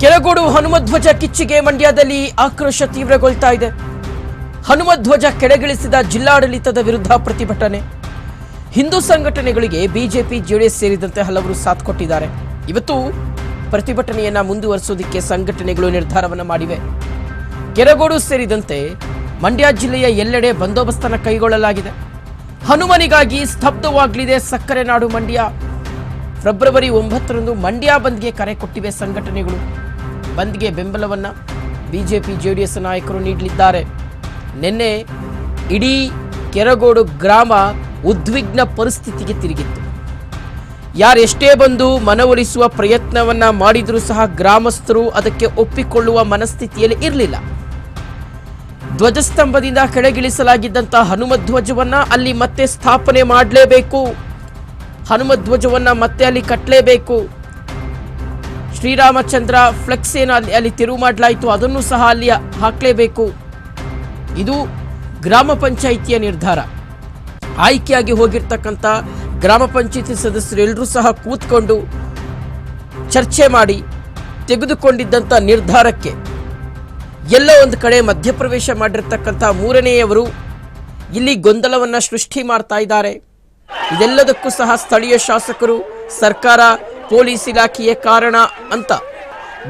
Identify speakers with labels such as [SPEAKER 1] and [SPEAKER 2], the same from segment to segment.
[SPEAKER 1] ಕೆಳಗೋಡು ಹನುಮಧ್ವಜ ಕಿಚ್ಚಿಗೆ ಮಂಡ್ಯದಲ್ಲಿ ಆಕ್ರೋಶ ತೀವ್ರಗೊಳ್ತಾ ಇದೆ. ಹನುಮಧ್ವಜ ಕೆಳಗಿಳಿಸಿದ ಜಿಲ್ಲಾಡಳಿತದ ವಿರುದ್ಧ ಪ್ರತಿಭಟನೆ. ಹಿಂದೂ ಸಂಘಟನೆಗಳಿಗೆ ಬಿಜೆಪಿ, ಜೆಡಿಎಸ್ ಸೇರಿದಂತೆ ಹಲವರು ಸಾಥ್ ಕೊಟ್ಟಿದ್ದಾರೆ. ಇವತ್ತು ಪ್ರತಿಭಟನೆಯನ್ನ ಮುಂದುವರಿಸೋದಕ್ಕೆ ಸಂಘಟನೆಗಳು ನಿರ್ಧಾರವನ್ನು ಮಾಡಿವೆ. ಕೆರಗೋಡು ಸೇರಿದಂತೆ ಮಂಡ್ಯ ಜಿಲ್ಲೆಯ ಎಲ್ಲೆಡೆ ಬಂದೋಬಸ್ತನ್ನು ಕೈಗೊಳ್ಳಲಾಗಿದೆ. ಹನುಮನಿಗಾಗಿ ಸ್ತಬ್ಧವಾಗಲಿದೆ ಸಕ್ಕರೆ ನಾಡು ಮಂಡ್ಯ. ಫೆಬ್ರವರಿ ಒಂಬತ್ತರಂದು ಮಂಡ್ಯ ಬಂದ್ಗೆ ಕರೆ ಕೊಟ್ಟಿವೆ ಸಂಘಟನೆಗಳು. ಬಂದ್ಗೆ ಬೆಂಬಲವನ್ನ ಬಿಜೆಪಿ ಜೆಡಿಎಸ್ ನಾಯಕರು ನೀಡಲಿದ್ದಾರೆ. ನಿನ್ನೆ ಇಡೀ ಕೆರಗೋಡು ಗ್ರಾಮ ಉದ್ವಿಗ್ನ ಪರಿಸ್ಥಿತಿಗೆ ತಿರುಗಿತ್ತು. ಯಾರೆಷ್ಟೇ ಬಂದು ಮನವೊಲಿಸುವ ಪ್ರಯತ್ನವನ್ನ ಮಾಡಿದರೂ ಸಹ ಗ್ರಾಮಸ್ಥರು ಅದಕ್ಕೆ ಒಪ್ಪಿಕೊಳ್ಳುವ ಮನಸ್ಥಿತಿಯಲ್ಲಿ ಇರಲಿಲ್ಲ. ಧ್ವಜಸ್ತಂಭದಿಂದ ಕೆಳಗಿಳಿಸಲಾಗಿದ್ದಂತಹ ಹನುಮಧ್ವಜವನ್ನ ಅಲ್ಲಿ ಮತ್ತೆ ಸ್ಥಾಪನೆ ಮಾಡಲೇಬೇಕು. ಹನುಮಧ್ವಜವನ್ನ ಮತ್ತೆ ಅಲ್ಲಿ ಕಟ್ಟಲೇಬೇಕು ಶ್ರೀರಾಮಚಂದ್ರ ಫ್ಲೆಕ್ಸ್ ಏನು ಅಲ್ಲಿ ಅಲ್ಲಿ ತಿರುವು ಮಾಡಲಾಯಿತು, ಅದನ್ನು ಸಹ ಅಲ್ಲಿ ಹಾಕಲೇಬೇಕು. ಇದು ಗ್ರಾಮ ಪಂಚಾಯಿತಿಯ ನಿರ್ಧಾರ. ಆಯ್ಕೆಯಾಗಿ ಹೋಗಿರ್ತಕ್ಕಂಥ ಗ್ರಾಮ ಪಂಚಾಯಿತಿ ಸದಸ್ಯರು ಎಲ್ಲರೂ ಸಹ ಕೂತ್ಕೊಂಡು ಚರ್ಚೆ ಮಾಡಿ ತೆಗೆದುಕೊಂಡಿದ್ದಂಥ ನಿರ್ಧಾರಕ್ಕೆ ಎಲ್ಲ ಒಂದು ಕಡೆ ಮಧ್ಯಪ್ರವೇಶ ಮಾಡಿರ್ತಕ್ಕಂಥ ಮೂರನೆಯವರು ಇಲ್ಲಿ ಗೊಂದಲವನ್ನು ಸೃಷ್ಟಿ ಮಾಡ್ತಾ ಇದ್ದಾರೆ. ಇದೆಲ್ಲದಕ್ಕೂ ಸಹ ಸ್ಥಳೀಯ ಶಾಸಕರು, ಸರ್ಕಾರ ಪೊಲೀಸ್ ಇಲಾಖೆಯೇ ಕಾರಣ ಅಂತ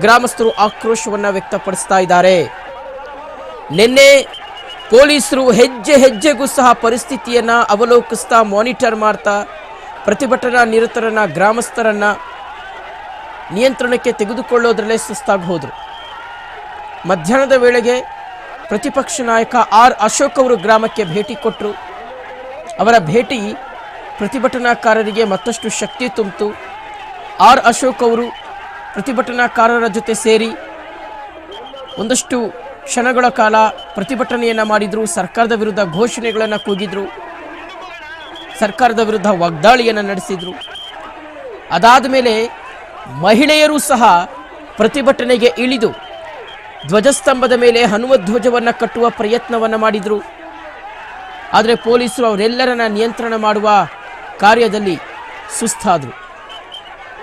[SPEAKER 1] ಗ್ರಾಮಸ್ಥರು ಆಕ್ರೋಶವನ್ನ ವ್ಯಕ್ತಪಡಿಸ್ತಾ ಇದ್ದಾರೆ. ನಿನ್ನೆ ಪೊಲೀಸರು ಹೆಜ್ಜೆ ಹೆಜ್ಜೆಗೂ ಸಹ ಪರಿಸ್ಥಿತಿಯನ್ನ ಅವಲೋಕಿಸ್ತಾ ಮಾನಿಟರ್ ಮಾಡ್ತಾ ಪ್ರತಿಭಟನಾ ನಿರತರನ್ನ ಗ್ರಾಮಸ್ಥರನ್ನ ನಿಯಂತ್ರಣಕ್ಕೆ ತೆಗೆದುಕೊಳ್ಳೋದ್ರಲ್ಲೇ ಸುಸ್ತಾಗಿ ಹೋದ್ರು ಮಧ್ಯಾಹ್ನದ ವೇಳೆಗೆ ಪ್ರತಿಪಕ್ಷ ನಾಯಕ ಆರ್ ಅಶೋಕ್ ಅವರು ಗ್ರಾಮಕ್ಕೆ ಭೇಟಿ ಕೊಟ್ಟರು ಅವರ ಭೇಟಿ ಪ್ರತಿಭಟನಾಕಾರರಿಗೆ ಮತ್ತಷ್ಟು ಶಕ್ತಿ ತುಂಬಿತು. ಆರ್ ಅಶೋಕ್ ಅವರು ಪ್ರತಿಭಟನಾಕಾರರ ಜೊತೆ ಸೇರಿ ಒಂದಷ್ಟು ಕ್ಷಣಗಳ ಕಾಲ ಪ್ರತಿಭಟನೆಯನ್ನು ಮಾಡಿದರು, ಸರ್ಕಾರದ ವಿರುದ್ಧ ಘೋಷಣೆಗಳನ್ನು ಕೂಗಿದರು, ಸರ್ಕಾರದ ವಿರುದ್ಧ ವಾಗ್ದಾಳಿಯನ್ನು ನಡೆಸಿದರು. ಅದಾದ ಮೇಲೆ ಮಹಿಳೆಯರು ಸಹ ಪ್ರತಿಭಟನೆಗೆ ಇಳಿದು ಧ್ವಜಸ್ತಂಭದ ಮೇಲೆ ಹನುಮ ಧ್ವಜವನ್ನು ಕಟ್ಟುವ ಪ್ರಯತ್ನವನ್ನು ಮಾಡಿದರು. ಆದರೆ ಪೊಲೀಸರು ಅವರೆಲ್ಲರನ್ನ ನಿಯಂತ್ರಣ ಮಾಡುವ ಕಾರ್ಯದಲ್ಲಿ ಸುಸ್ತಾದರು.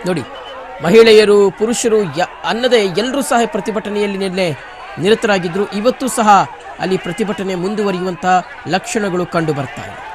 [SPEAKER 1] ನೋಡಿ, ಮಹಿಳೆಯರು, ಪುರುಷರು, ಯ, ಅನ್ನದೇ ಎಲ್ಲರೂ ಸಹ ಪ್ರತಿಭಟನೆಯಲ್ಲಿ ನಿನ್ನೆ ನಿರತರಾಗಿದ್ದರು ಇವತ್ತು ಸಹ ಅಲ್ಲಿ ಪ್ರತಿಭಟನೆ ಮುಂದುವರಿಯುವಂಥ ಲಕ್ಷಣಗಳು ಕಂಡು ಬರ್ತಾ ಇದೆ.